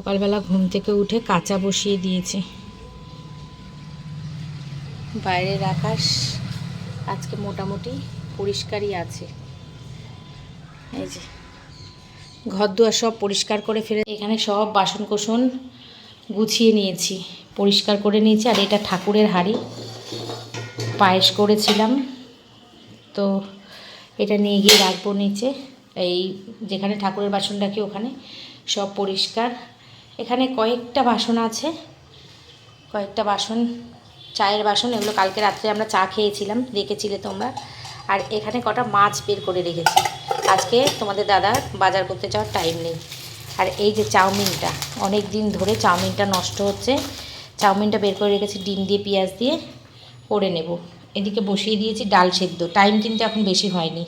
সকালবেলা ঘুম থেকে উঠে কাঁচা বসিয়ে দিয়েছি। বাইরের আকাশ আজকে মোটামুটি পরিষ্কারই আছে। এই যে ঘর দুয়ার সব পরিষ্কার করে ফেলে এখানে সব বাসন কোসন গুছিয়ে নিয়েছি। পরিষ্কার করে নিয়েছি, আর এটা ঠাকুরের হাড়ি। পায়েস করেছিলাম। তো এটা নিয়ে গিয়ে রাখব নিচে। এই যেখানে ঠাকুরের বাসন রাখি ওখানে সব পরিষ্কার। এখানে কয়েকটা বাসন আছে। কয়েকটা বাসন, চায়ের বাসন, এগুলো কালকে রাত্রে আমরা চা খেয়েছিলাম দেখেছিলে তোমরা। আর এখানে কটা মাছ বের করে রেখেছি। আজকে তোমাদের দাদা বাজার করতে যাওয়ার টাইম নেই। আর এই যে চাউমিনটা অনেক দিন ধরে চাউমিনটা নষ্ট হচ্ছে। চাউমিনটা বের করে রেখেছি, ডিম দিয়ে, পেঁয়াজ দিয়ে, করে নেব। এদিকে বসিয়ে দিয়েছি ডাল সেদ্ধ। টাইম কিন্তু এখন বেশি হয়নি।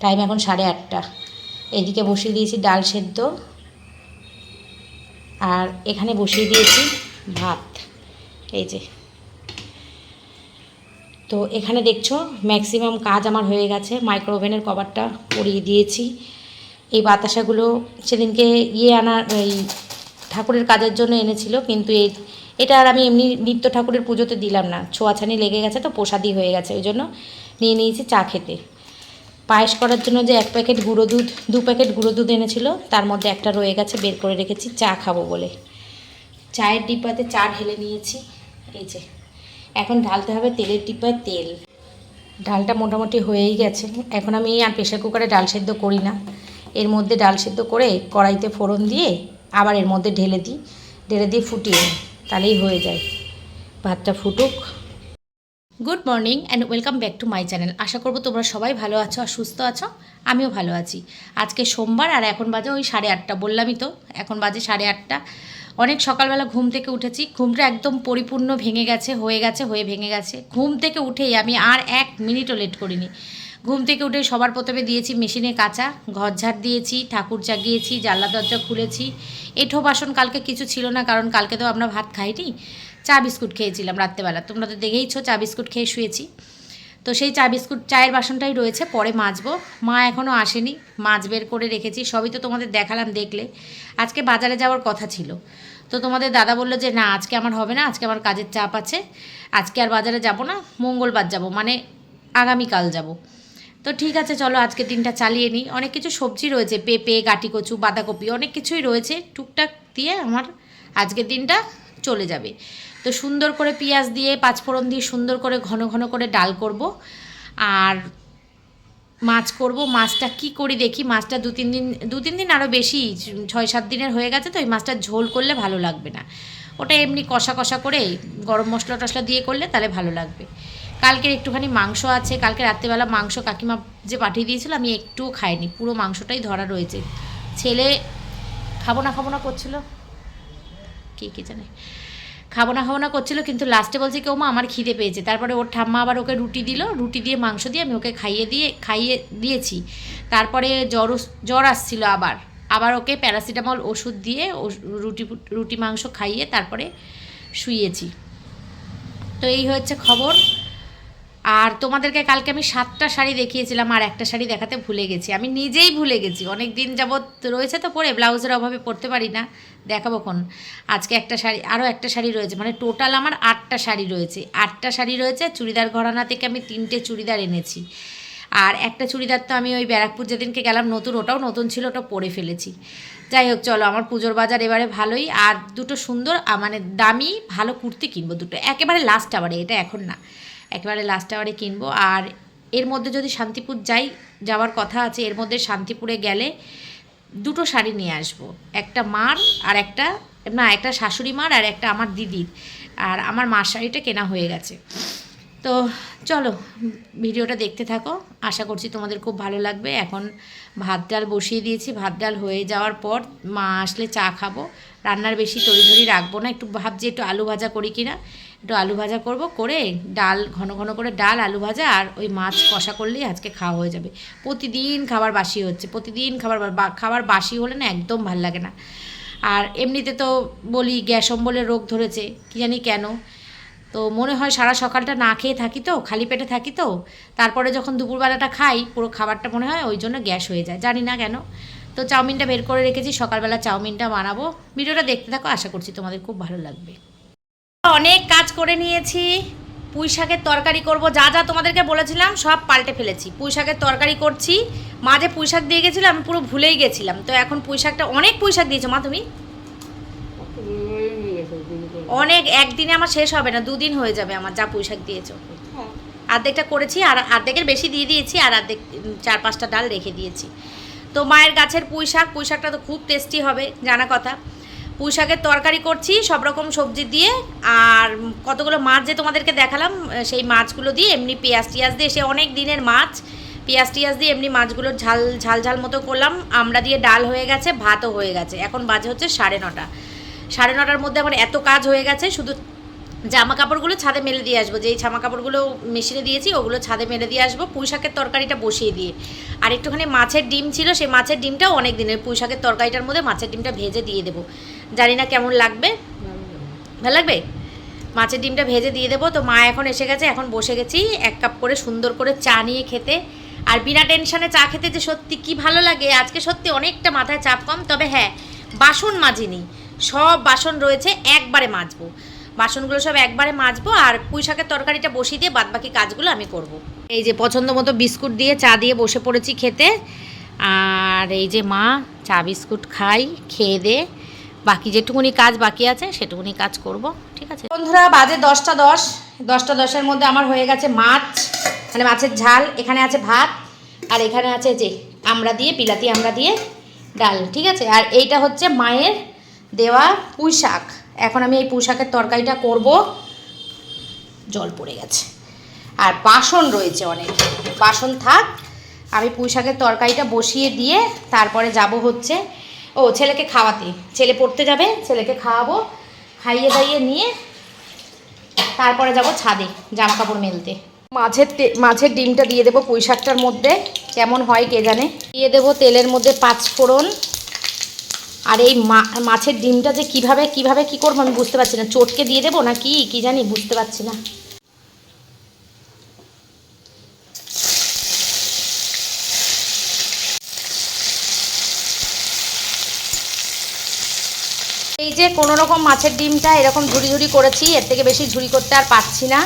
টাইম এখন সাড়ে আটটা। এদিকে বসিয়ে দিয়েছি ডাল সেদ্ধ। আর এখানে বসিয়ে দিয়েছি ভাত। এই যে। তো এখানে দেখছ ম্যাক্সিমাম কাজ আমার হয়ে গেছে। মাইক্রো ওভেনের কভারটা পরিয়ে দিয়েছি। এই বাতাসাগুলো সেদিনকে ইয়ে আনার, এই ঠাকুরের কাজের জন্য এনেছিল, কিন্তু এই, এটা আর আমি এমনি নিত্য ঠাকুরের পুজোতে দিলাম না। ছোঁয়াছানি লেগে গেছে তো, প্রসাদই হয়ে গেছে, ওই জন্য নিয়ে নিয়েছি চা খেতে। পায়েস করার জন্য যে এক প্যাকেট গুঁড়ো দুধ, দু প্যাকেট গুঁড়ো দুধ এনেছিল, তার মধ্যে একটা রয়ে গেছে, বের করে রেখেছি, চা খাব বলে। চায়ের ডিব্বাতে চা ঢেলে নিয়েছি, এই যে। এখন ঢালতে হবে তেলের ডিব্বায় তেল। ডালটা মোটামুটি হয়েই গেছে। এখন আমি আর প্রেশার কুকারে ডাল সেদ্ধ করি না। এর মধ্যে ডাল সেদ্ধ করে কড়াইতে ফোড়ন দিয়ে আবার এর মধ্যে ঢেলে দিই। ঢেলে দিয়ে ফুটিয়ে তাহলেই হয়ে যায়। ভাতটা ফুটুক। Good morning and welcome back to my channel আশা করব তোমরা সবাই ভালো আছো আর সুস্থ আছো। আমিও ভালো আছি। আজকে সোমবার আর এখন বাজে ওই সাড়ে আটটা, বললামই তো। এখন বাজে সাড়ে আটটা। অনেক সকালবেলা ঘুম থেকে উঠেছি। ঘুমটা একদম পরিপূর্ণ ভেঙে গেছে, হয়ে গেছে, হয়ে ভেঙে গেছে। ঘুম থেকে উঠেই আমি আর এক মিনিটও লেট করিনি। ঘুম থেকে উঠে সবার প্রথমে দিয়েছি মেশিনে কাঁচা, ঘর ঝাড় দিয়েছি, ঠাকুর জাগিয়েছি, জানলা দরজা খুলেছি। এঁঠো বাসন কালকে কিছু ছিল না, কারণ কালকে তো আমরা ভাত খাইনি। চা বিস্কুট খেয়েছিলাম রাত্রেবেলা। তোমরা তো দেখেইছো চা বিস্কুট খেয়ে শুয়েছি। তো সেই চা বিস্কুট, চায়ের বাসনটাই রয়েছে, পরে মাজবো। মা এখনও আসেনি, মাছ বের করে রেখেছি। সবই তো তোমাদের দেখালাম দেখলে। আজকে বাজারে যাওয়ার কথা ছিল। তো তোমাদের দাদা বলল যে, না, আজকে আমার হবে না, আজকে আমার কাজের চাপ আছে। আজকে আর বাজারে যাব না, মঙ্গলবার যাব মানে আগামীকাল যাব। তো ঠিক আছে, চলো আজকে দিনটা চালিয়ে নিই। অনেক কিছু সবজি রয়েছে, পেঁপে, গাটি কচু, বাঁধাকপি, অনেক কিছুই রয়েছে। টুকটাক দিয়ে আমার আজকের দিনটা চলে যাবে। তো সুন্দর করে পেঁয়াজ দিয়ে পাঁচফোড়ন দিয়ে সুন্দর করে ঘন ঘন করে ডাল করব। আর মাছ করব। মাছটা কি করি দেখি? মাছটা দু তিন দিন, দু তিন দিন আরও বেশি, ছয় সাত দিনের হয়ে গেছে তো ওই মাছটা ঝোল করলে ভালো লাগবে না। ওটা এমনি কষা কষা করে গরম মশলা টশলা দিয়ে করলে তাহলে ভালো লাগবে। কালকের একটুখানি মাংস আছে। কালকে রাত্রেবেলা মাংস কাকিমা যে পাঠিয়ে দিয়েছিল আমি একটুও খাইনি। পুরো মাংসটাই ধরা রয়েছে। ছেলে খাব না খাব না করছিল? কি কে জানে। খাব না খাব না করছিল, কিন্তু লাস্টে বলছে কেউ মা, আমার খিদে পেয়েছে। তারপরে ওর ঠাম্মা আবার ওকে রুটি দিল, রুটি দিয়ে মাংস দিয়ে আমি ওকে খাইয়ে দিয়ে, খাইয়ে দিয়েছি। তারপরে জ্বর জ্বর আসছিল আবার। আবার ওকে প্যারাসিটামল ওষুধ দিয়ে রুটি রুটি মাংস খাইয়ে তারপরে শুয়েছি। তো এই হচ্ছে খবর। আর তোমাদেরকে কালকে আমি সাতটা শাড়ি দেখিয়েছিলাম আর একটা শাড়ি দেখাতে ভুলে গেছি। আমি নিজেই ভুলে গেছি। অনেক দিন যাবৎ রয়েছে তো পরে, ব্লাউজের অভাবে পরতে পারি না। দেখাবো কোন। আজকে একটা শাড়ি আরও একটা শাড়ি রয়েছে। মানে টোটাল আমার আটটা শাড়ি রয়েছে। আটটা শাড়ি রয়েছে। চুড়িদার ঘরানা থেকে আমি তিনটে চুড়িদার এনেছি। আর একটা চুড়িদার তো আমি ওই ব্যারাকপুর যেদিনকে গেলাম, নতুন, ওটাও নতুন ছিল, ওটা পরে ফেলেছি। যাই হোক, চলো, আমার পুজোর বাজার এবারে ভালোই। আর দুটো সুন্দর মানে দামি, ভালো কুর্তি কিনবো দুটো। একেবারে লাস্ট আবারে এটা এখন না। একেবারে লাস্ট আওয়ারে কিনবো। আর এর মধ্যে যদি শান্তিপুর যাই, যাওয়ার কথা আছে, এর মধ্যে শান্তিপুরে গেলে দুটো শাড়ি নিয়ে আসব। একটা মার আর একটা, না, একটা শাশুড়ি মার আর একটা আমার দিদির। আর আমার মার শাড়িটা কেনা হয়ে গেছে। তো চলো, ভিডিওটা দেখতে থাকো। আশা করছি তোমাদের খুব ভালো লাগবে। এখন ভাত ডাল বসিয়ে দিয়েছি। ভাত ডাল হয়ে যাওয়ার পর মা আসলে চা খাব। রান্নার বেশি তড়িঘড়ি রাখব না। একটু ভাবছি একটু আলু ভাজা করি কিনা। একটু আলু ভাজা করব, করে ডাল, ঘন ঘন করে ডাল, আলু ভাজা আর ওই মাছ কষা করলেই আজকে খাওয়া হয়ে যাবে। প্রতিদিন খাবার বাসি হচ্ছে, প্রতিদিন খাবার খাবার বাসি হলে না একদম ভালো লাগে না। আর এমনিতে তো বলি গ্যাস অম্বলের রোগ ধরেছে, কি জানি কেন? তো মনে হয় সারা সকালটা না খেয়ে থাকি তো, খালি পেটে থাকি তো, তারপরে যখন দুপুরবেলাটা খাই, পুরো খাবারটা মনে হয় ওই জন্য গ্যাস হয়ে যায়, জানি না কেন। তো চাউমিনটা বের করে রেখেছি, সকালবেলা চাউমিনটা বানাবো। ভিডিওটা দেখতে থাকো, আশা করছি তোমাদের খুব ভালো লাগবে। অনেক কাজ করে নিয়েছি। পুঁই শাকের তরকারি করব। যা যা তোমাদেরকে বলেছিলাম সব পাল্টে ফেলেছি। পুঁই শাকের তরকারি করছি। মাঝে পুঁই শাক দিয়ে গেছিলাম আমি পুরো ভুলেই গেছিলাম। তো এখন পুঁই শাকটা অনেক পুঁই শাক দিয়েছ মা তুমি? অনেক একদিনে আমার শেষ হবে না দুদিন হয়ে যাবে আমার যা পুঁই শাক দিয়েছ। অর্ধেকটা করেছি আর অর্ধেকের বেশি দিয়ে দিয়েছি আর অর্ধেক উম, চার পাঁচটা ডাল রেখে দিয়েছি। তো মায়ের গাছের পুঁই শাক পুঁই শাকটা তো খুব টেস্টি হবে জানা কথা। পুঁই শাকের তরকারি করছি, সব রকম সবজি দিয়ে, আর কতগুলো মাছ যে তোমাদেরকে দেখালাম সেই মাছগুলো দিয়ে এমনি পেঁয়াজ টিয়াজ দিয়ে, সে অনেক দিনের মাছ, পেঁয়াজ টিয়াজ দিয়ে এমনি মাছগুলো ঝাল ঝাল ঝাল মতো করলাম, আমরা দিয়ে ডাল হয়ে গেছে, ভাতও হয়ে গেছে, এখন বাজে হচ্ছে সাড়ে নটা। সাড়ে নটার মধ্যে আমার এত কাজ হয়ে গেছে, শুধু জামা কাপড়গুলো ছাদে মেলে দিয়ে আসব। যেই জামা কাপড়গুলো মেশিনে দিয়েছি, ওগুলো ছাদে মেলে দিয়ে আসব। পুঁই শাকের তরকারিটা বসিয়ে দিয়ে। আর একটুখানি মাছের ডিম ছিল, সেই মাছের ডিমটাও অনেক দিনের। পুঁই শাকের তরকারিটার মধ্যে মাছের ডিমটা ভেজে দিয়ে দেবো। জানি না কেমন লাগবে। ভালো লাগবে? মাছের ডিমটা ভেজে দিয়ে দেবো। তো মা এখন এসে গেছে, এখন বসে গেছি এক কাপ করে সুন্দর করে চা নিয়ে খেতে। আর বিনা টেনশানে চা খেতে যে সত্যি কি ভালো লাগে, আজকে সত্যি অনেকটা মাথায় চাপ কম। তবে হ্যাঁ বাসন মাজিনি সব বাসন রয়েছে, একবারে মাজবো। বাসনগুলো সব একবারে মাজবো আর পুঁই শাকের তরকারিটা বসিয়ে দিয়ে বাদবাকি কাজগুলো আমি করব। এই যে পছন্দ মতো বিস্কুট দিয়ে চা দিয়ে বসে পড়েছি খেতে। আর এই যে মা চা বিস্কুট খাই, খেয়ে দে। বাকি যেটুকুনি কাজ বাকি আছে, সেটুকুনি কাজ করব, ঠিক আছে? বন্ধুরা, বাজে দশটা দশ। দশটা দশের মধ্যে আমার হয়ে গেছে মাছ। মানে মাছের ঝাল, এখানে আছে ভাত, আর এখানে আছে যে আমরা দিয়ে, বিলাতি আমরা দিয়ে ডাল, ঠিক আছে? আর এইটা হচ্ছে মায়ের দেওয়া পুঁই শাক এখন আমি এই পুঁই শাকের তরকারিটা করব। জল পড়ে গেছে। আর বাসন রয়েছে অনেক। বাসন থাক, আমি পুঁই শাকের তরকারিটা বসিয়ে দিয়ে তারপরে যাব হচ্ছে, ও ছেলেকে খাওয়াতে। ছেলে পড়তে যাবে, ছেলেকে খাওয়াবো, খাইয়ে দাইয়ে নিয়ে তারপরে যাব ছাদে জামা কাপড় মেলতে মাছের মাছের ডিমটা দিয়ে দেবো পুঁই শাকটার মধ্যে, কেমন হয় কে জানে? দিয়ে দেবো তেলের মধ্যে পাঁচ ফোড়ন আর এই মাছের ডিমটা যে কীভাবে কীভাবে কি করব আমি বুঝতে পারছি না। চটকে দিয়ে দেবো না কি কি জানি, বুঝতে পারছি না। এই যে কোনো রকম মাছের ডিমটা এরকম ঝুড়ি ঝুড়ি করেছি, এর থেকে বেশি ঝুড়ি করতে আর পারছি না।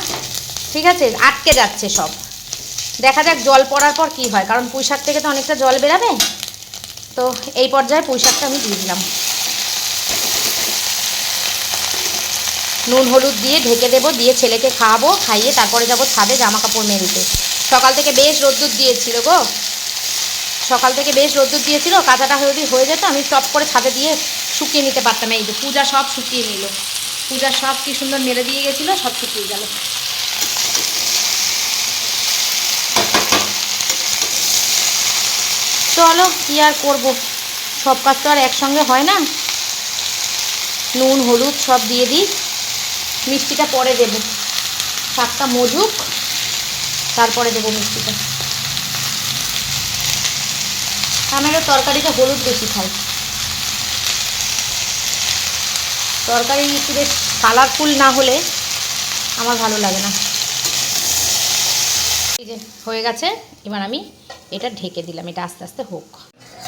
ঠিক আছে? আটকে যাচ্ছে সব। দেখা যাক জল পড়ার পর কি হয়, কারণ পুঁই শাক থেকে তো অনেকটা জল বেরাবে। তো এই পর্যায়ে পুঁই শাকটা আমি দিয়ে দিলাম। নুন, হলুদ দিয়ে ঢেকে দেবো, দিয়ে ছেলেকে খাওয়াবো, খাইয়ে তারপরে যাব ছাদে জামা কাপড় মেলতে। সকাল থেকে বেশ রোদ্দুর দিয়েছিল গো। সকাল থেকে বেশ রোদ্দুর দিয়েছিল কাঁচাটা যদি হয়ে যেত আমি টপ করে ছাদে দিয়ে শুকিয়ে নিতে পারতাম। এই যে পূজা সব শুকিয়ে নিল। পূজা সব কি সুন্দর মেরে দিয়ে গেছিল, সব শুকিয়ে গেল। চলো কি আর করব? সব কাজ তো আর একসঙ্গে হয় না। নুন, হলুদ সব দিয়ে দিই। মিষ্টিটা পরে দেব। শাকটা মজুক, তারপরে দেবো মিষ্টিটা। আমারও তরকারিটা হলুদ বেশি খাই। তরকারি একটু বেশ কালারফুল না হলে আমার ভালো লাগে না। যে হয়ে গেছে। এবার আমি এটা ঢেকে দিলাম। এটা আস্তে আস্তে হোক।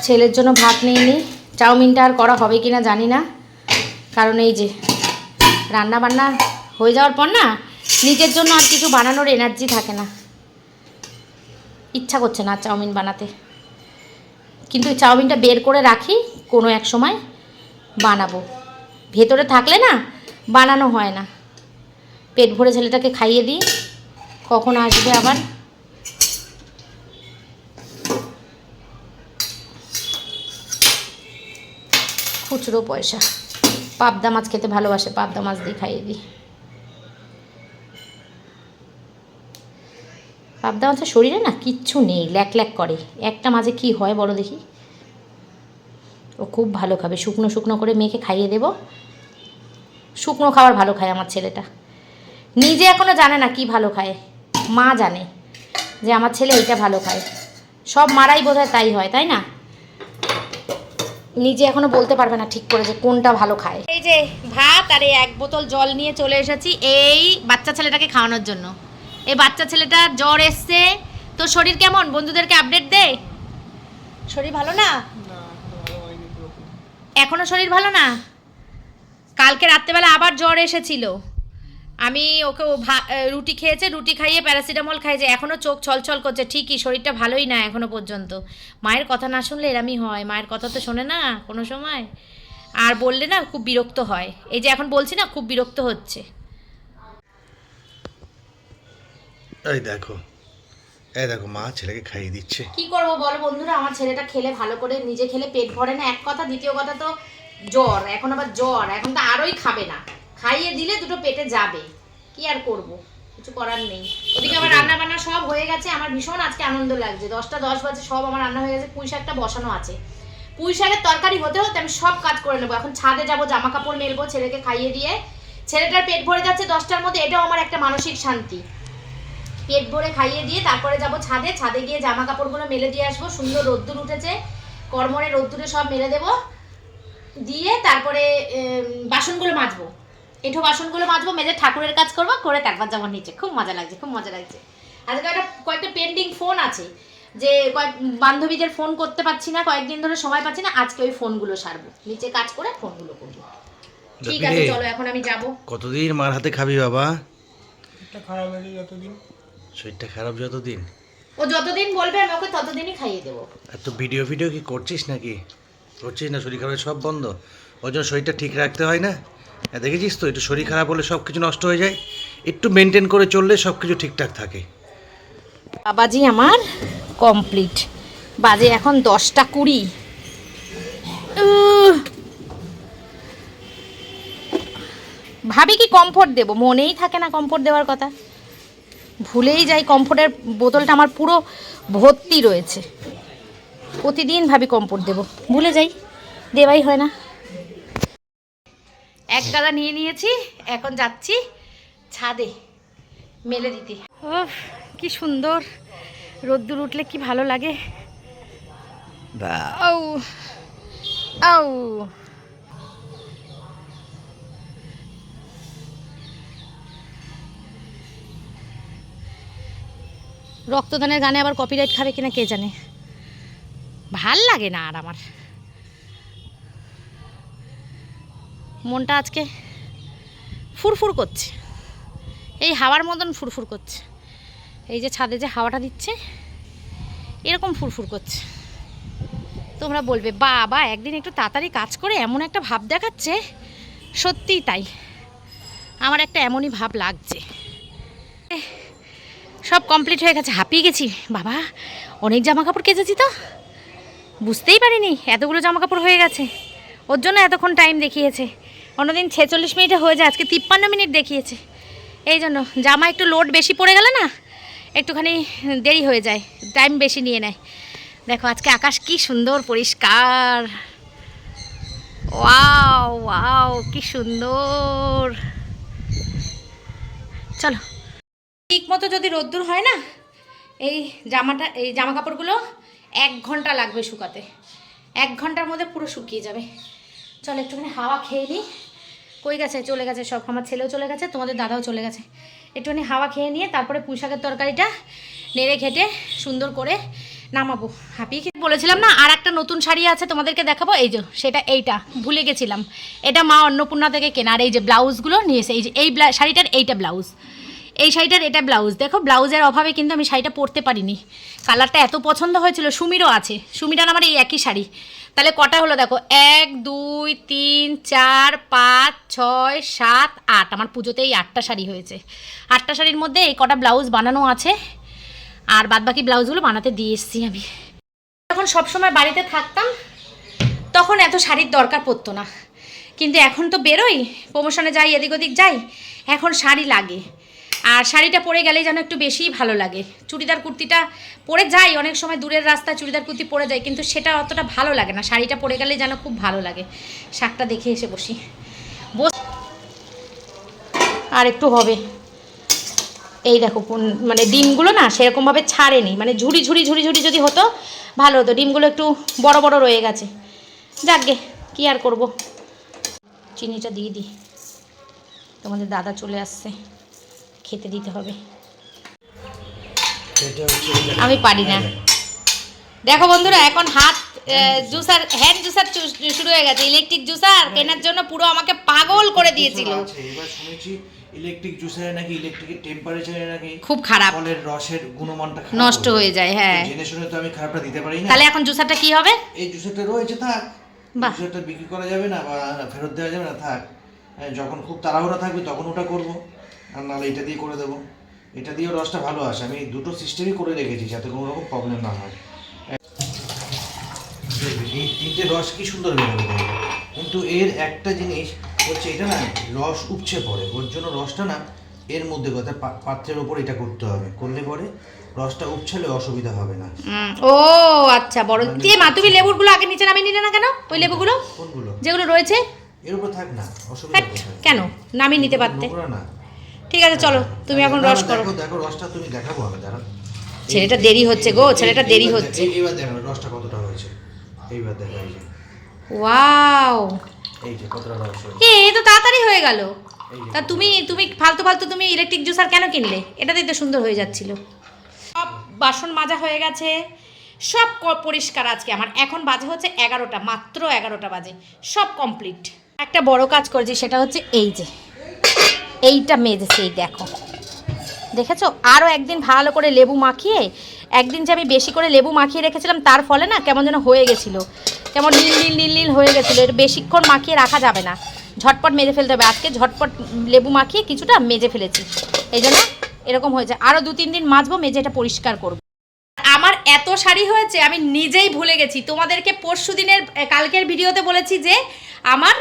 ছেলের জন্য ভাত নিই চাউমিনটা আর করা হবে কি না জানি না। কারণ এই যে রান্না বান্না হয়ে যাওয়ার পর না নিজের জন্য আর কিছু বানানোর এনার্জি থাকে না। ইচ্ছা করছে না চাউমিন বানাতে। কিন্তু চাউমিনটা বের করে রাখি, কোনো এক সময় বানাবো। ভেতরে থাকলে না বানানো হয় না। পেট ভরে ছেলেটাকে খাইয়ে দিই। কখন আসবে আবার? খুচরো পয়সা। পাবদা মাছ খেতে ভালোবাসে, পাবদা মাছ দিয়ে খাইয়ে দিই। পাবদা মাছের শরীরে না কিচ্ছু নেই, ল্যাক ল্যাক করে। একটা মাঝে কি হয় বলো দেখি? ও খুব ভালো খাবে। শুকনো শুকনো করে মেখে খাইয়ে দেব। শুকনো খাবার ভালো খায় আমার ছেলেটা। নিজে এখনও জানে না কি ভালো খায়। মা জানে যে আমার ছেলে এইটা ভালো খায়। সব মারাই বোধ তাই হয়, তাই না? নিজে এখনও বলতে পারবে না ঠিক করে যে কোনটা ভালো খায়। এই যে ভাত আর এই এক বোতল জল নিয়ে চলে এসেছি এই বাচ্চা ছেলেটাকে খাওয়ানোর জন্য। এই বাচ্চা ছেলেটার জ্বর এসছে। তোর শরীর কেমন? বন্ধুদেরকে আপডেট দে। শরীর ভালো না? এখনও শরীর ভালো না? কালকে রাত্রেবেলা আবার জ্বর এসেছিল। আমি ওকে ও ভা- রুটি খেয়েছে রুটি খাইয়ে প্যারাসিটামল খাইয়েছে। এখনও চোখ ছলছল করছে। ঠিকই শরীরটা ভালোই না এখনও পর্যন্ত। মায়ের কথা না শুনলে এরমই হয়। মায়ের কথা তো শোনে না কোনো সময়। আর বললে না খুব বিরক্ত হয়। এই যে এখন বলছি না খুব বিরক্ত হচ্ছে। এই দেখো। এই দেখো মা ছেলেকে খাইয়ে দিচ্ছে। কি করব বলো বন্ধুরা? আমার ছেলেটা খেলে ভালো করে নিজে খেলে পেট ভরে না। এক কথা দ্বিতীয় কথা তো জ্বর। এখন আবার জ্বর। এখন তো আরোই খাবে না। খাইয়ে দিলে দুটো পেটে যাবে। কি আর করব? কিছু করার নেই। ওদিকে আমার রান্না বান্না সব হয়ে গেছে। আমার ভীষণ আজকে আনন্দ লাগছে। দশটা, দশ বাজে সব আমার রান্না হয়ে গেছে। পুঁই শাকটা বসানো আছে। পুঁই শাকের তরকারি হতে হতে আমি সব কাজ করে নেব। এখন ছাদে যাব জামা কাপড় মেলবো, ছেলেকে খাইয়ে দিয়ে। ছেলেটার পেট ভরে যাচ্ছে দশটার মধ্যে। এটাও আমার একটা মানসিক শান্তি। পেট ভরে খাইয়ে দিয়ে তারপরে যাব ছাদে। ছাদে গিয়ে জামা কাপড়গুলো মেলে দিয়ে আসব। সুন্দর রোদ্দুর উঠেছে। কর্মরে রোদ্দুরে সব মেলে দেবো। দিয়ে তারপরে বাসনগুলো মাজবো। এঁঠো বাসনগুলো মাজবো মেজে ঠাকুরের কাজ করব করে তারপর যাব নিচে। খুব মজা লাগছে খুব মজা লাগছে। আজকে একটা কয়েকটা পেন্ডিং ফোন আছে যে কয়েক বান্ধবীদের ফোন করতে পারছি না কয়েকদিন ধরে সময় পাচ্ছি না আজকে ওই ফোনগুলো সারবো। নিচে কাজ করে ফোনগুলো করব। ঠিক আছে চলো এখন আমি যাব। কতদিন মার হাতে খাবি বাবা? খারাপ হয়েছে যতদিন। শরীরটা খারাপ যতদিন? ও যতদিন বলবে আমি ওকে ততদিনই খাইয়ে দেবো। আর তো ভিডিও ভিডিও কি করছিস নাকি? করছিস না শরীর খারাপ সব বন্ধ। ওই জন্য শরীরটা ঠিক রাখতে হয় না? হ্যাঁ, দেখেছিস তো? একটু শরীর খারাপ হলে সব কিছু নষ্ট হয়ে যায়। একটু মেনটেন করে চললে সব কিছু ঠিকঠাক থাকে। বাবাজি আমার কমপ্লিট বাজে এখন দশটা কুড়ি। ভাবি কি কমফোর্ট দেবো? মনেই থাকে না কমফোর্ট দেওয়ার কথা। ভুলেই যাই কমফোর্টের বোতলটা আমার পুরো ভর্তি রয়েছে। প্রতিদিন ভাবি কমফোর্ট দেবো। ভুলে যাই, দেওয়াই হয় না। এক গাদা নিয়ে নিয়েছি এখন যাচ্ছি ছাদে মেলে দিতে। উফ কি সুন্দর। রোদ্দুর উঠলে কি ভালো লাগে। ও ও রক্তদানের গানে আবার কপিরাইট খাবে কিনা কে জানে। ভালো লাগে না আর আমার। মনটা আজকে ফুরফুর করছে। এই হাওয়ার মতন ফুরফুর করছে। এই যে ছাদে যে হাওয়াটা দিচ্ছে, এরকম ফুরফুর করছে। তোমরা বলবে, বাবা, একদিন একটু তাড়াতাড়ি কাজ করে এমন একটা ভাব দেখাচ্ছে। সত্যিই তাই। আমার একটা এমনই ভাব লাগছে। সব কমপ্লিট হয়ে গেছে, হাঁপিয়ে গেছি। বাবা, অনেক জামা কাপড় কেচেছি তো। বুঝতেই পারিনি, এতগুলো জামা কাপড় হয়ে গেছে। ওর জন্য এতক্ষণ টাইম দেখিয়েছে। অন্যদিন ছেচল্লিশ মিনিটে হয়ে যায়, আজকে তিপ্পান্ন মিনিট দেখিয়েছে। এই জন্য জামা একটু লোড বেশি পড়ে গেলে না, একটুখানি দেরি হয়ে যায় টাইম বেশি নিয়ে নেয়। দেখো আজকে আকাশ কি সুন্দর পরিষ্কার। ওয়াও ওয়াও কি সুন্দর। চলো। ঠিক মতো যদি রোদ্দুর হয় না, এই জামাটা, এই জামা কাপড়গুলো এক ঘণ্টা লাগবে শুকাতে। এক ঘণ্টার মধ্যে পুরো শুকিয়ে যাবে। চলো একটুখানি হাওয়া খেয়ে নিই কই গেছে? চলে গেছে সব। আমার ছেলেও চলে গেছে, তোমাদের দাদাও চলে গেছে। একটুখানি হাওয়া খেয়ে নিয়ে তারপরে পুঁই শাকের তরকারিটা নেড়ে ঘেটে সুন্দর করে নামাবো। হাঁপিয়ে খেয়ে বলেছিলাম না, আর একটা নতুন শাড়ি আছে তোমাদেরকে দেখাবো? এই যে, সেটা এইটা। ভুলে গেছিলাম। এটা মা অন্নপূর্ণা থেকে কেনা। আর এই যে ব্লাউজগুলো নিয়েছে এই যে এই শাড়িটার এইটা ব্লাউজ। এই শাড়িটার এটা ব্লাউজ। দেখো, ব্লাউজের অভাবে কিন্তু আমি শাড়িটা পরতে পারিনি। কালারটা এত পছন্দ হয়েছিল, সুমিরও আছে। সুমিটার আমার এই একই শাড়ি। তাহলে কটা হলো দেখো? এক, দুই, তিন, চার, পাঁচ, ছয়, সাত, আট। আমার পুজোতে এই আটটা শাড়ি হয়েছে। আটটা শাড়ির মধ্যে এই কটা ব্লাউজ বানানো আছে। আর বাদবাকি ব্লাউজগুলো বানাতে দিয়ে এসেছি আমি। যখন সবসময় বাড়িতে থাকতাম, তখন এত শাড়ির দরকার পড়তো না। কিন্তু এখন তো বেরোই প্রমোশনে যাই, এদিক ওদিক যাই, এখন শাড়ি লাগে। আর শাড়িটা পরে গেলেই যেন একটু বেশিই ভালো লাগে। চুড়িদার কুর্তিটা পরে যাই, অনেক সময় দূরের রাস্তায় চুড়িদার কুর্তি পরে যাই, কিন্তু সেটা অতটা ভালো লাগে না। শাড়িটা পরে গেলেই যেন খুব ভালো লাগে। শাকটা দেখে এসে বসি। বস আর একটু হবে। এই দেখো কোন- মানে ডিমগুলো না সেরকমভাবে ছাড়েনি। মানে ঝুড়ি ঝুড়ি ঝুড়ি ঝুড়ি যদি হতো, ভালো হতো। ডিমগুলো একটু বড় বড় রয়ে গেছে। যাকগে, কি আর করব? চিনিটা দিয়ে দিই। তোমাদের দাদা চলে আসছে। খেতে দিতে হবে। আমি পারি না। দেখো বন্ধুরা এখন হাত জুসার হ্যান্ড জুসার শুরু হয়ে গেছে। ইলেকট্রিক জুসার কেনার জন্য পুরো আমাকে পাগল করে দিয়েছিল। এবার শুনেছি ইলেকট্রিক জুসারে নাকি ইলেকট্রিক টেম্পারেচারে নাকি খুব খারাপ। ফলের রসের গুণমানটা নষ্ট হয়ে যায়। হ্যাঁ জেনে শুনে তো আমি খারাপটা দিতে পারি না। তাহলে এখন জুসারটা কি হবে? এই জুসারটা রয়েছে থাক। জুসারটা বিক্রি করা যাবে না বা ফেরত দেওয়া যাবে না থাক। যখন খুব তাড়াহুড়া থাকবে তখন ওটা করব। আর নাহলে এটা দিয়ে করে দেবো। এটা দিয়েও রসটা ভালো আসে। আমি দুটো সিস্টেমই করে রেখেছি যাতে কোনো রকম প্রবলেম না হয়। এই তিনটে রস কি সুন্দর বেরোবে কিন্তু এর একটা জিনিস হচ্ছে এটা না রস উপছে পড়ে। ওর জন্য রসটা না এর মধ্যে কথা পাত্রের ওপর এটা করতে হবে। করলে পরে রসটা উপছালে অসুবিধা হবে না। ও আচ্ছা বড়। দিয়ে মা তুমি লেবুরগুলো আগে নিচে নামিয়ে নিলে না কেন? ওই লেবুগুলো? কোনগুলো? যেগুলো রয়েছে? এর উপর থাক না অসুবিধা কেন? নামিয়ে নিতে পারতে। না। ঠিক আছে চলো তুমি এখন রস করো। দেখো রসটা তুমি দেখাবো আমি দাঁড়াও। ছেলেটা দেরি হচ্ছে গো এই- ছেলেটা দেরি হচ্ছে। এইবার দেখো রসটা কতটা হয়েছে। এইবার দেখো এই যে। ওয়াও। এই যে কতটা রস হয়েছে। এ এ তো তাড়াতাড়ি হয়ে গেল। তা তুমি তুমি ফালতু ফালতু তুমি ইলেকট্রিক জুসার কেন কিনলে? এটাতেই তো সুন্দর হয়ে যাচ্ছিল। সব বাসন মাজা হয়ে গেছে। সব পরিষ্কার আজকে আমার। এখন বাজে হচ্ছে এগারোটা মাত্র এগারোটা বাজে। সব কমপ্লিট একটা বড় কাজ করেছি সেটা হচ্ছে এই যে। এইটা মেজেছে, এই দেখো। দেখেছ? আরও একদিন ভালো করে লেবু মাখিয়ে, একদিন যে আমি বেশি করে লেবু মাখিয়ে রেখেছিলাম, তার ফলে না কেমন যেন হয়ে গেছিল। কেমন নীল নীল নীল নীল হয়ে গেছিল। এটা বেশিক্ষণ মাখিয়ে রাখা যাবে না। ঝটপট মেজে ফেলতে হবে। আজকে ঝটপট লেবু মাখিয়ে কিছুটা মেজে ফেলেছি। এই জন্য এরকম হয়েছে। আরও দু, তিন দিন মাজবো, মেজে এটা পরিষ্কার করব। আমার এত শাড়ি হয়েছে, আমি নিজেই ভুলে গেছি। তোমাদেরকে পরশু দিনের কালকের ভিডিওতে বলেছি যে আমার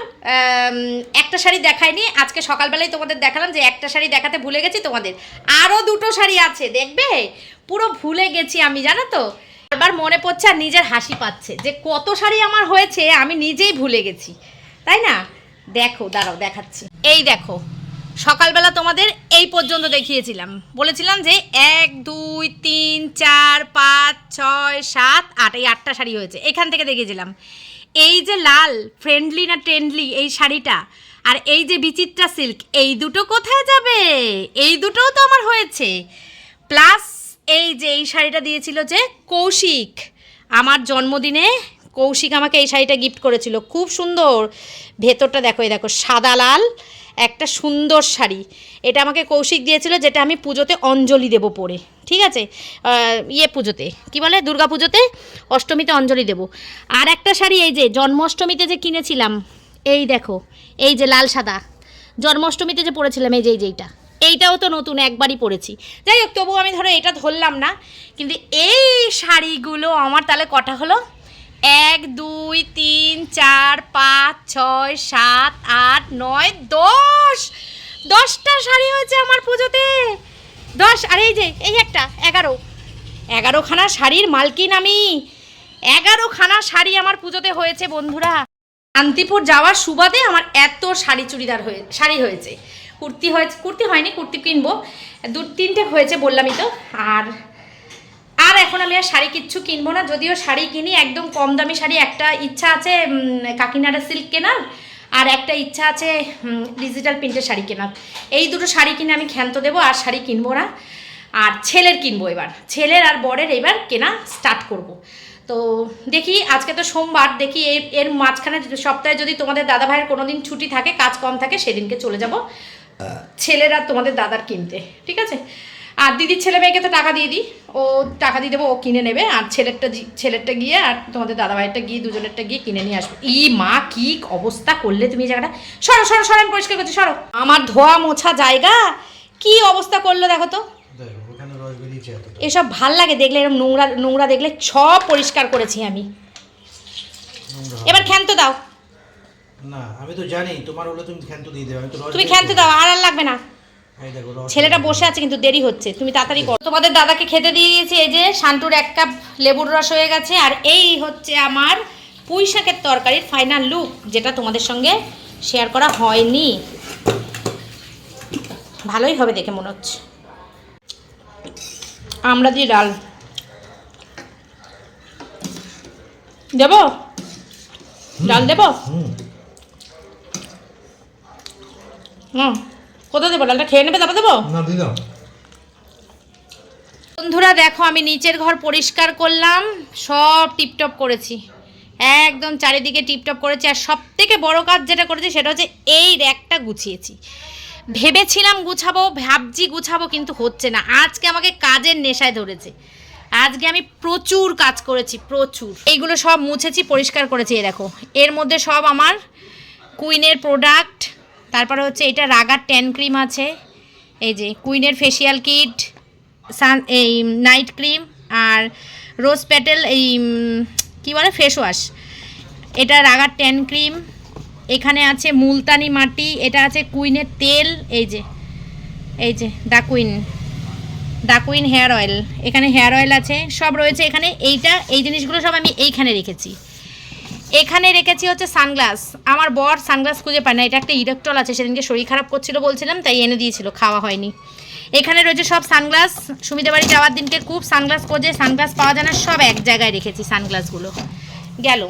একটা শাড়ি দেখায়নি, আজকে সকালবেলায় তোমাদের দেখালাম যে একটা শাড়ি দেখাতে ভুলে গেছি তোমাদের। আরও দুটো শাড়ি আছে, দেখবে? পুরো ভুলে গেছি আমি, জানো তো? আবার মনে পড়ছে আর নিজের হাসি পাচ্ছে, যে কত শাড়ি আমার হয়েছে আমি নিজেই ভুলে গেছি। তাই না? দেখো, দাঁড়াও, দেখাচ্ছি। এই দেখো, সকালবেলা তোমাদের এই পর্যন্ত দেখিয়েছিলাম। বলেছিলাম যে এক, দুই, তিন, চার, পাঁচ, ছয়, সাত, আট, এই আটটা শাড়ি হয়েছে। এখান থেকে দেখিয়েছিলাম। এই যে লাল ফ্রেন্ডলি না ট্রেন্ডলি এই শাড়িটা? আর এই যে বিচিত্রা সিল্ক এই দুটো কোথায় যাবে? এই দুটোও তো আমার হয়েছে। প্লাস এই যে এই শাড়িটা দিয়েছিল যে কৌশিক। আমার জন্মদিনে কৌশিক আমাকে এই শাড়িটা গিফট করেছিল। খুব সুন্দর। ভেতরটা দেখো, এই দেখো, সাদা লাল। একটা সুন্দর শাড়ি। এটা আমাকে কৌশিক দিয়েছিল যেটা আমি পুজোতে অঞ্জলি দেব পরে। ঠিক আছে? ইয়ে পুজোতে। কি বলে? দুর্গা পুজোতে অষ্টমীতে অঞ্জলি দেব। আর একটা শাড়ি এই যে, জন্মাষ্টমীতে যে কিনেছিলাম, এই দেখো, এই যে লাল সাদা। জন্মাষ্টমীতে যে পরেছিলাম, এই যে এই যে এইটা। এইটাও তো নতুন, একবারই পরেছি। যাই হোক তবু আমি ধরো এটা ধরলাম না। কিন্তু এই শাড়িগুলো আমার তাহলে কটা হলো? এক, দুই, তিন, চার, পাঁচ, ছয়, সাত, আট, নয়, দশ! দশটা শাড়ি হয়েছে আমার পুজোতে। দশ, আর এই যে, এই একটা, এগারো। এগারোখানা শাড়ির মালকিন আমি। এগারোখানা শাড়ি আমার পুজোতে হয়েছে, বন্ধুরা। শান্তিপুর যাওয়ার সুবাদে আমার এত শাড়ি চুড়িদার হয়ে, শাড়ি হয়েছে। কুর্তি হয়েছে, কুর্তি হয়নি, কুর্তি কিনবো। দু, তিনটে হয়েছে বললামই তো। আর আর এখন আমি আর শাড়ি কিচ্ছু কিনবো না। যদিও শাড়ি কিনি একদম কম দামি শাড়ি। একটা ইচ্ছা আছে কাকিনাডা সিল্ক কেনার আর একটা ইচ্ছা আছে ডিজিটাল প্রিন্টের শাড়ি কেনার। এই দুটো শাড়ি কিনে আমি ক্ষান্ত দেবো আর শাড়ি কিনবো না। আর ছেলের কিনবো এবার। ছেলের আর বরের এবার কেনা স্টার্ট করব। তো দেখি আজকে তো সোমবার দেখি এর এর মাঝখানে সপ্তাহে যদি তোমাদের দাদা ভাইয়ের কোনো দিন ছুটি থাকে কাজ কম থাকে সেদিনকে চলে যাব। ছেলের আর তোমাদের দাদার কিনতে ঠিক আছে? আর দিদির ছেলে মেয়েকে তো টাকা দিয়ে দিই। ও টাকা দিয়ে দেবো ও কিনে নেবে আর ছেলেরটা ছেলেরটা গিয়ে আর তোমাদের দাদা ভাইয়েরটা গিয়ে দুজনেরটা গিয়ে কিনে নিয়ে আসবে। ই মা কি অবস্থা করলে তুমি এই জায়গাটা? সরো সরো সরো আমি পরিষ্কার করছি সরো। আমার ধোয়া মোছা জায়গা কি অবস্থা করল দেখো তো? এসব ভালো লাগে দেখলে এরকম নোংরা নোংরা দেখলে সব পরিষ্কার করেছি আমি। এবার ক্ষান্ত দাও। না আমি তো জানি তোমার হলে তুমি ক্ষান্ত দিয়ে দেবে আমি তো তুমি ক্ষান্ত দাও আর আর লাগবে না। ছেলেটা বসে আছে কিন্তু দেরি হচ্ছে। তুমি তাড়াতাড়ি করো। তোমাদের দাদাকে খেতে দিয়ে দিয়েছি এই যে শান্তুর এক কাপ লেবুর রস হয়ে গেছে আর এই হচ্ছে আমার পুঁই শাকের তরকারির ফাইনাল লুক যেটা তোমাদের সঙ্গে শেয়ার করা হয়নি। ভালোই হবে দেখে মনে হচ্ছে। আমরা দিয়ে ডাল। দেব? ডাল দেব? হুম। কোথায় দেবো? ডালটা খেয়ে নেবে? তারপর দেবো? না বন্ধুরা দেখো আমি নিচের ঘর পরিষ্কার করলাম। সব টিপটপ করেছি। একদম চারিদিকে টিপটপ করেছি। আর সব থেকে বড় কাজ যেটা করেছি সেটা হচ্ছে এই র্যাকটা গুছিয়েছি। ভেবেছিলাম গুছাবো ভাবছি গুছাবো কিন্তু হচ্ছে না। আজকে আমাকে কাজের নেশায় ধরেছে। আজকে আমি প্রচুর কাজ করেছি প্রচুর। এইগুলো সব মুছেছি পরিষ্কার করেছি এই দেখো। এর মধ্যে সব আমার কুইনের প্রোডাক্ট তারপরে হচ্ছে এটা রাগার ট্যান ক্রিম আছে। এই যে কুইনের ফেসিয়াল কিট সান এই নাইট ক্রিম আর রোজ প্যাটেল এই কী বলে ফেস ওয়াশ এটা রাগার ট্যান ক্রিম এখানে আছে মুলতানি মাটি, এটা আছে কুইনের তেল, এই যে এই যে the queen the queen hair oil এখানে হেয়ার অয়েল আছে, সব রয়েছে এখানে। এইটা, এই জিনিসগুলো সব আমি এইখানে রেখেছি। এখানে রেখেছি হচ্ছে সানগ্লাস। আমার বর সানগ্লাস খুঁজে পায় না, এটা একটা ইলেকট্রল আছে, সেদিনকে শরীর খারাপ করছিল বলছিলাম, তাই এনে দিয়েছিল, খাওয়া হয়নি। এখানে রয়েছে সব সানগ্লাস, সুমিতা বাড়ি যাওয়ার দিনকে খুব সানগ্লাস খোঁজে, সানগ্লাস পাওয়া যায় না, সব এক জায়গায় রেখেছি সানগ্লাসগুলো। গেল।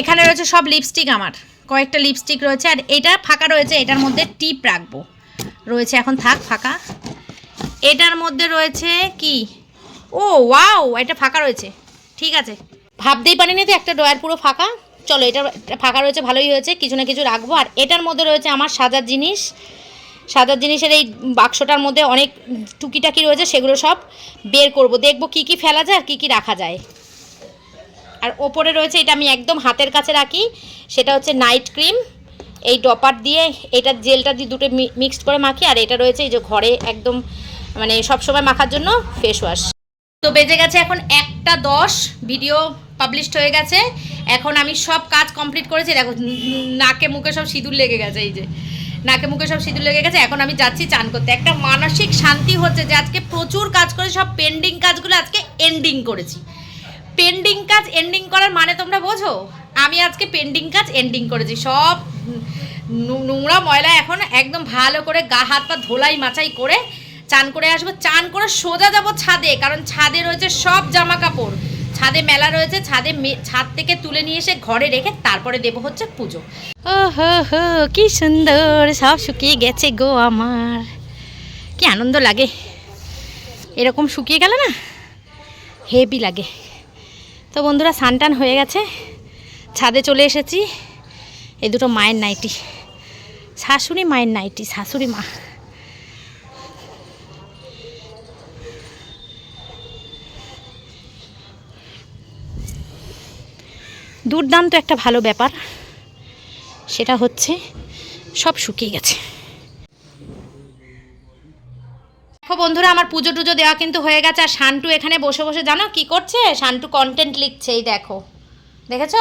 এখানে রয়েছে সব লিপস্টিক আমার, কয়েকটা লিপস্টিক রয়েছে, আর এটা ফাঁকা রয়েছে, এটার মধ্যে টিপ রাখব। রয়েছে এখন থাক, ফাঁকা। এটার মধ্যে রয়েছে কি? ও, ওয়াও, এটা ফাঁকা রয়েছে। ঠিক আছে। ভাবতেই পারিনি তো একটা ড্রয়ার পুরো ফাঁকা। চলো, এটা ফাঁকা রয়েছে, ভালোই হয়েছে, কিছু না কিছু রাখব। আর এটার মধ্যে রয়েছে আমার সাজার জিনিস। সাজার জিনিসের এই বাক্সটার মধ্যে অনেক টুকিটাকি রয়েছে, সেগুলো সব বের করব। দেখব কি কি ফেলা যায় আর কী কী রাখা যায়। আর ওপরে রয়েছে, এটা আমি একদম হাতের কাছে রাখি, সেটা হচ্ছে নাইট ক্রিম। এই ডপার দিয়ে এটা জেলটা দিয়ে দুটো মিক্সড করে মাখি, আর এটা রয়েছে এই যে ঘরে একদম মানে সব সময় মাখার জন্য ফেস ওয়াশ তো বেজে গেছে এখন একটা দশ ভিডিও পাবলিশড হয়ে গেছে। এখন আমি সব কাজ কমপ্লিট করেছি। দেখো নাকে মুখে সব সিঁদুর লেগে গেছে, এই যে। নাকে মুখে সব সিঁদুর লেগে গেছে। এখন আমি যাচ্ছি চান করতে। একটা মানসিক শান্তি হচ্ছে যে আজকে প্রচুর কাজ করে, সব পেন্ডিং কাজগুলো আজকে এন্ডিং করেছি। পেন্ডিং কাজ এন্ডিং করার মানে তোমরা বোঝো? আমি আজকে পেন্ডিং কাজ এন্ডিং করেছি। সব নোংরা ময়লা এখন একদম ভালো করে গা, হাত, পা ধোলাই, মাচাই করে চান করে আসব, চান করে সোজা যাব ছাদে, কারণ ছাদে রয়েছে সব জামা কাপড় ছাদে মেলা রয়েছে, ছাদে ছাদ থেকে তুলে নিয়ে এসে ঘরে রেখে তারপরে দেবো হচ্ছে পুজো। হো কি সুন্দর, সব শুকিয়ে গেছে গো আমার। কি আনন্দ লাগে। এরকম শুকিয়ে গেল না, হেভি লাগে। তো বন্ধুরা সানটান হয়ে গেছে। ছাদে চলে এসেছি। এই দুটো মায়ের নাইটি। শাশুড়ি মায়ের নাইটি, শাশুড়ি মা। দুর্দান্ত একটা ভালো ব্যাপার। সেটা হচ্ছে সব শুকিয়ে গেছে। দেখো বন্ধুরা, আমার পুজো টুজো দেওয়া কিন্তু হয়ে গেছে। আর শান্টু এখানে বসে বসে, জানো কি করছে? শান্টু কন্টেন্ট লিখছে, এই দেখো। দেখেছ?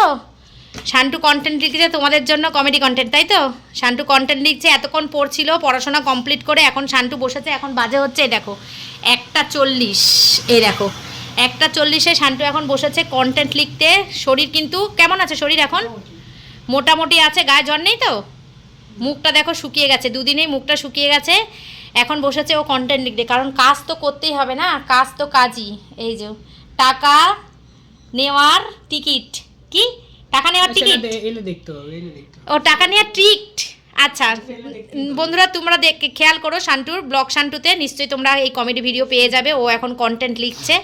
শান্টু কন্টেন্ট লিখছে, তোমাদের জন্য কমেডি কন্টেন্ট তাই তো? শান্টু কন্টেন্ট লিখছে, এতক্ষণ পড়ছিল, পড়াশোনা কমপ্লিট করে, এখন শান্টু বসেছে, এখন বাজে হচ্ছে, এই দেখো, একটা চল্লিশ, এই দেখো। একটা চল্লিশে শান্টু এখন বসেছে কন্টেন্ট লিখতে। শরীর কিন্তু কেমন আছে শরীর এখন? মোটামুটি আছে গায়ে জ্বর নেই তো? মুখটা দেখো শুকিয়ে গেছে দুদিনেই মুখটা শুকিয়ে গেছে। এখন বসেছে ও কন্টেন্ট লিখতে। কারণ কাজ তো করতেই হবে না কাজ তো কাজই। এই যে টাকা নেওয়ার টিকিট কি? টাকা নেওয়ার টিকিট ও টাকা নেওয়ার ট্রিক্ট আচ্ছা বন্ধুরা তোমরা দেখ, খেয়াল করো, শান্টুর, ব্লগ শান্টুতে নিশ্চয়ই তোমরা এই কমেডি ভিডিও পেয়ে যাবে, ও এখন কন্টেন্ট লিখছে।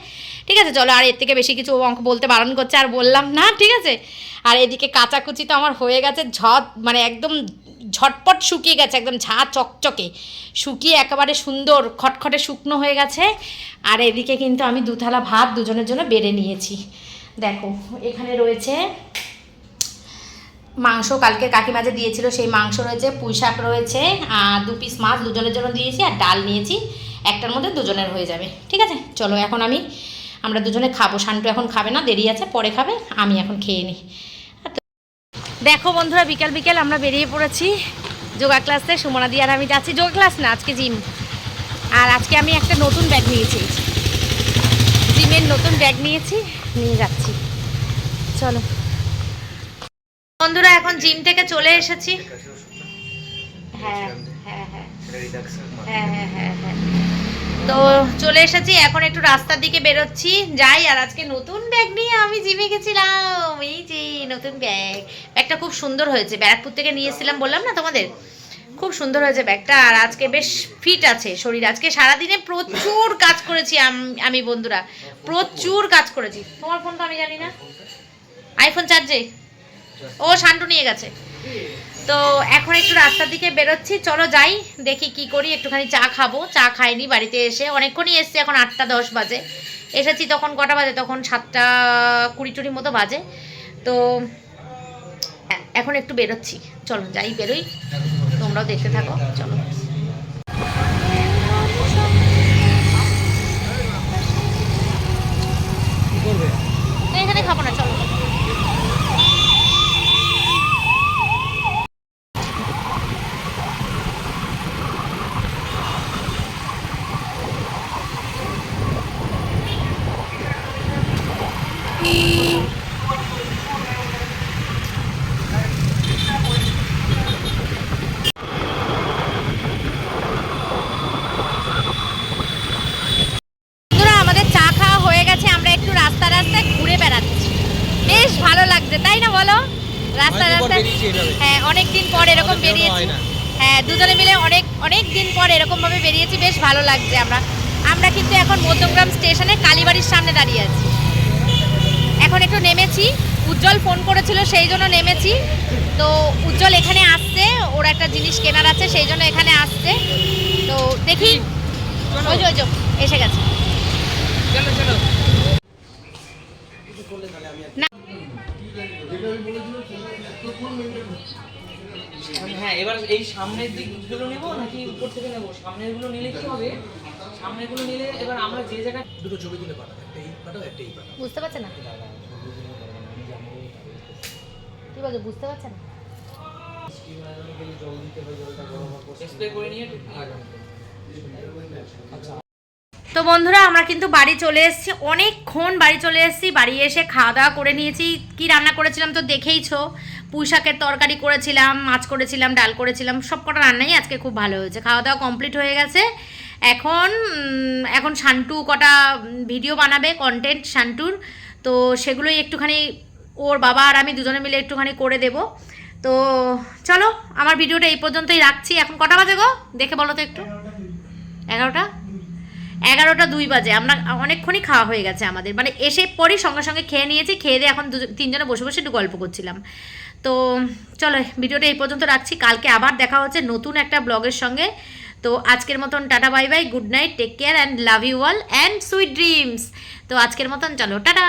ঠিক আছে, চলো, আর এর থেকে বেশি কিছু অঙ্ক বলতে বারণ করছে, আর বললাম না, ঠিক আছে? আর এদিকে কাচাকুচি তো আমার হয়ে গেছে ঝট মানে একদম ঝটপট শুকিয়ে গেছে, একদম ঝা চকচকে। শুকিয়ে একেবারে সুন্দর, খটখটে শুকনো হয়ে গেছে। আর এদিকে কিন্তু আমি দু থালা ভাত দুজনের জন্য বেড়ে নিয়েছি। দেখো, এখানে রয়েছে মাংস কালকে কাকিমা যে দিয়েছিল, সেই মাংস রয়েছে, পুঁই শাক রয়েছে, আর দু পিস মাছ দুজনের জন্য দিয়েছি, আর ডাল নিয়েছি। একটার মধ্যে দুজনের হয়ে যাবে, ঠিক আছে? চলো এখন আমি, আমরা দুজনে খাব। শান্টু এখন খাবে না, দেরি আছে, পরে খাবে, আমি এখন খেয়ে নিই দেখো বন্ধুরা, বিকেল বিকেল আমরা বেরিয়ে পড়েছি যোগা ক্লাসে, সুমনা দিয়ে আর আমি যাচ্ছি। যোগা ক্লাস না, আজকে জিম। আর আজকে আমি একটা নতুন ব্যাগ নিয়েছি। জিমের নতুন ব্যাগ নিয়েছি, নিয়ে যাচ্ছি। চলো। বন্ধুরা এখন জিম থেকে চলে এসেছি। হ্যাঁ হ্যাঁ হ্যাঁ। হ্যাঁ হ্যাঁ হ্যাঁ হ্যাঁ। তো চলে এসেছি এখন একটু রাস্তার দিকে বেরোচ্ছি। যাই আর আজকে নতুন ব্যাগ নিয়ে আমি জিমে গেছিলাম। এই যে নতুন ব্যাগ ব্যাগটা খুব সুন্দর হয়েছে। ব্যারাকপুর থেকে নিয়ে এসেছিলাম বললাম না তোমাদের? খুব সুন্দর হয়েছে ব্যাগটা আর আজকে বেশ ফিট আছে শরীর। আজকে সারাদিনে প্রচুর কাজ করেছি আম- আমি বন্ধুরা। প্রচুর কাজ করেছি। তোমার ফোন তো আমি জানি না। আইফোন চার্জে ও শান্টু নিয়ে গেছে। তো এখন একটু রাস্তার দিকে বেরোচ্ছি। চলো যাই, দেখি কি করি, একটুখানি চা খাব। চা খাইনি, বাড়িতে এসে অনেকক্ষণই এসছি, এখন আটটা দশ বাজে। এসেছি তখন কটা বাজে? তখন সাতটা কুড়ি টুড়ি মতো বাজে। তো এখন একটু বেরোচ্ছি। চলো যাই, বেরোই। তোমরাও দেখতে থাকো। চলো। এখানে খাব না, চলো বন্ধুরা আমাদের চা খাওয়া হয়ে গেছে আমরা একটু রাস্তা রাস্তায় ঘুরে বেড়াচ্ছি বেশ ভালো লাগছে তাই না বলো রাস্তা রাস্তায় হ্যাঁ অনেক দিন পর এরকম বেরিয়েছি। হ্যাঁ দুজনে মিলে অনেক অনেক দিন পর এরকম ভাবে বেরিয়েছি বেশ ভালো লাগছে আমরা। আমরা কিন্তু এখন মধ্যমগ্রাম স্টেশনে কালীবাড়ির সামনে দাঁড়িয়ে আছি। এখন একটু নেমেছি উজ্জ্বল ফোন করেছিল সেই জন্য নেমেছি। তো উজ্জ্বল এখানে আসছে ওর একটা জিনিস কেনার আছে সেই জন্য এখানে আসছে। তো দেখি ওই ওই যে এসে গেছে। না। হ্যাঁ এবার এই সামনের দিকগুলো নেব নাকি উপর থেকে নেব? সামনেরগুলো নিলে কি হবে? সামনেরগুলো নিলে এবার আমরা যে জায়গায় দুটো ছবি তুলে পাঠাও একটা এই পাঠাও একটা এই পাঠাও। বুঝতে পারছে না? কি বলছো বুঝতে পারছে না স্প্রে করে। নিয়ে তো বন্ধুরা আমরা কিন্তু বাড়ি চলে এসেছি অনেকক্ষণ বাড়ি চলে এসেছি বাড়ি এসে খাওয়া দাওয়া করে নিয়েছি। কি রান্না করেছিলাম তো দেখেইছো। পুঁই শাকের তরকারি করেছিলাম, মাছ করেছিলাম, ডাল করেছিলাম সব কটা রান্নাই আজকে খুব ভালো হয়েছে। খাওয়া দাওয়া কমপ্লিট হয়ে গেছে। এখন এখন শান্টু কটা ভিডিও বানাবে কন্টেন্ট শান্টুর। তো সেগুলোই একটুখানি ওর বাবা আর আমি দুজনে মিলে একটুখানি করে দেব। তো চলো, আমার ভিডিওটা এই পর্যন্তই রাখছি। এখন কটা বাজে গো? দেখে বলো তো একটু। এগারোটা? এগারোটা দুই বাজে। আমরা অনেকক্ষণই খাওয়া হয়ে গেছে আমাদের। মানে এসে পরই সঙ্গে সঙ্গে খেয়ে নিয়েছি। খেয়ে দিয়ে এখন তিনজনে বসে বসে একটু গল্প করছিলাম। তো চলো, ভিডিওটা এই পর্যন্ত রাখছি। কালকে আবার দেখা হচ্ছে নতুন একটা ব্লগের সঙ্গে। তো আজকের মতন tata, bye bye, good night, take care, and love you all, and sweet dreams. তো আজকের মতন চলো, টাটা!